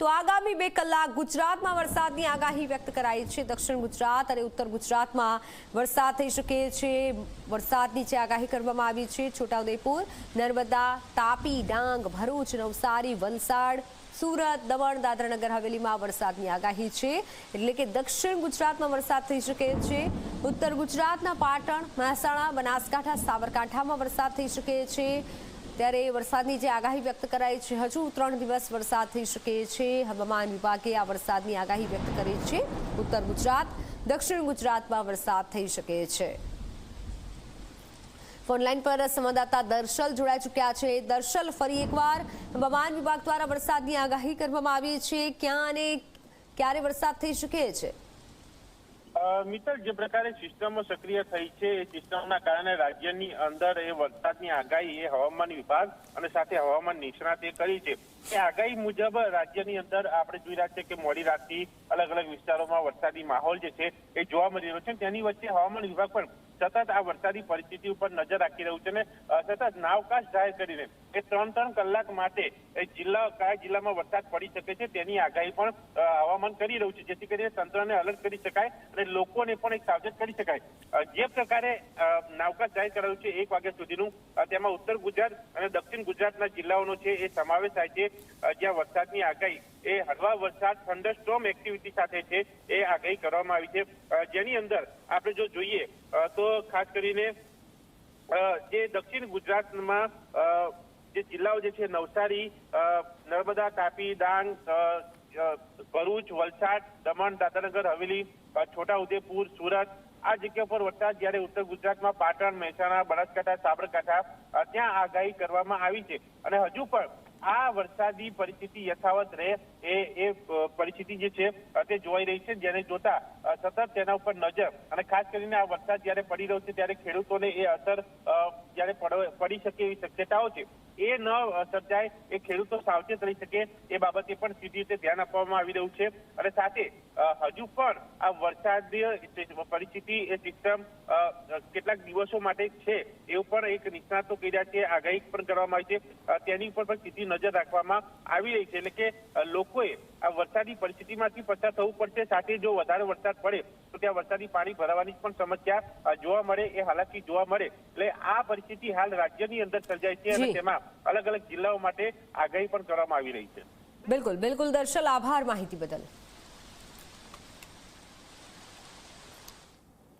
તો આગામી બે કલાક ગુજરાતમાં વરસાદની આગાહી વ્યક્ત કરાઈ છે. દક્ષિણ ગુજરાત અને ઉત્તર ગુજરાતમાં વરસાદ થઈ શકે છે. વરસાદની જે આગાહી કરવામાં આવી છે, છોટાઉદેપુર, નર્મદા, તાપી, ડાંગ, ભરૂચ, નવસારી, વલસાડ, સુરત, દમણ, દાદરાનગર હવેલીમાં વરસાદની આગાહી છે. એટલે કે દક્ષિણ ગુજરાતમાં વરસાદ થઈ શકે છે. ઉત્તર ગુજરાતના પાટણ, મહેસાણા, બનાસકાંઠા, સાબરકાંઠામાં વરસાદ થઈ શકે છે. ત્યારે વરસાદની જે આગાહી વ્યક્ત કરાઈ છે, હજુ ત્રણ દિવસ વરસાદ થઈ શકે છે. હવામાન વિભાગે આ વરસાદની આગાહી વ્યક્ત કરી છે. ઉત્તર ગુજરાત, દક્ષિણ ગુજરાતમાં વરસાદ થઈ શકે છે. ફોનલાઈન પર સંવાદદાતા દર્શલ જોડાઈ ચૂક્યા છે. દર્શલ, ફરી એકવાર હવામાન વિભાગ દ્વારા વરસાદની આગાહી કરવામાં આવી છે. ક્યાં અને ક્યારે વરસાદ થઈ શકે છે? મિત્ર જે પ્રકારે સિસ્ટમો સક્રિય થઈ છે, એ સિસ્ટમના કારણે રાજ્યની અંદર એ વરસાદની આગાહી એ હવામાન વિભાગ અને સાથે હવામાન નિષ્ણાતે કરી છે. એ આગાહી મુજબ રાજ્યની અંદર આપણે જોઈ રહ્યા છે કે મોડી રાતથી અલગ અલગ વિસ્તારોમાં વરસાદી માહોલ જે છે એ જોવા મળી રહ્યો છે. તેની વચ્ચે હવામાન વિભાગ પણ સતત આ વરસાદી પરિસ્થિતિ ઉપર નજર રાખી રહ્યું છે અને સતત નાવકાશ જાહેર કરીને એ ત્રણ ત્રણ કલાક માટે જિલ્લા, કયા જિલ્લામાં વરસાદ પડી શકે છે તેની આગાહી પણ હવામાન કરી રહ્યું છે. જેથી કરીને તંત્રને અલર્ટ કરી શકાય અને લોકોને પણ એક સાવચેત કરી શકાય. જે પ્રકારે નાવકાશ જાહેર કરાયું છે એક વાગ્યા સુધીનું તેમાં ઉત્તર ગુજરાત અને દક્ષિણ ગુજરાતના જિલ્લાઓનો છે એ સમાવેશ થાય છે. જ્યાં વરસાદની આગાહી, એ હળવા વરસાદ થંડરસ્ટોમ એક્ટિવિટી સાથે છે એ આગાહી કરવામાં આવી છે. જેની અંદર આપણે જો જોઈએ તો ખાસ કરીને જે દક્ષિણ ગુજરાતમાં જે જિલ્લાઓ જે છે, નવસારી નર્મદા, તાપી, ડાંગ ભરૂચ, વલસાડ, દમણ, દાદરાનગર, હવેલી છોટા છોટાઉદેપુર, સુરત, આ જગ્યા પર વરસાદ જ્યારે ઉત્તર ગુજરાતમાં પાટણ, મહેસાણા, બનાસકાંઠા, સાબરકાંઠા ત્યાં આગાહી કરવામાં આવી છે. અને હજુ પણ આ વરસાદી પરિસ્થિતિ યથાવત રહે એ એ પરિસ્થિતિ જે છે તે જોવાઈ રહી છે. જેને જોતા સતત તેના ઉપર નજર અને ખાસ કરીને આ વરસાદ જ્યારે પડી રહ્યો છે, ત્યારે ખેડૂતોને એ અસર જયારે પડી શકે એવી શક્યતાઓ છે. એ ન સર્જાય એ ખેડૂતો સાવચેત રહી શકે, એ બાબતે પણ સીધી રીતે ધ્યાન આપવામાં આવી રહ્યું છે. અને સાથે હજુ પણ આ વરસાદીય પરિસ્થિતિ એ સિસ્ટમ કેટલાક દિવસો માટે છે, એવું પણ એક નિષ્ણાતો કહી રહ્યા છે, આગાહી પણ કરવામાં આવી છે. તેની ઉપર પણ સીધી નજર રાખવામાં આવી રહી છે. એટલે કે લોકોએ આ વરસાદી પરિસ્થિતિમાંથી પસાર થવું પડશે. સાથે જો વધારે વરસાદ પડે ત્યાં વરસાદી પાણી ભરાવાની પણ સમસ્યા જોવા મળે એ હાલાકી જોવા મળે. એટલે આ પરિસ્થિતિ હાલ રાજ્યની અંદર સર્જાય છે અને તેમાં અલગ અલગ જિલ્લાઓ માટે આગાહી પણ કરવામાં આવી રહી છે. બિલકુલ બિલકુલ દર્શલ આભાર માહિતી બદલ.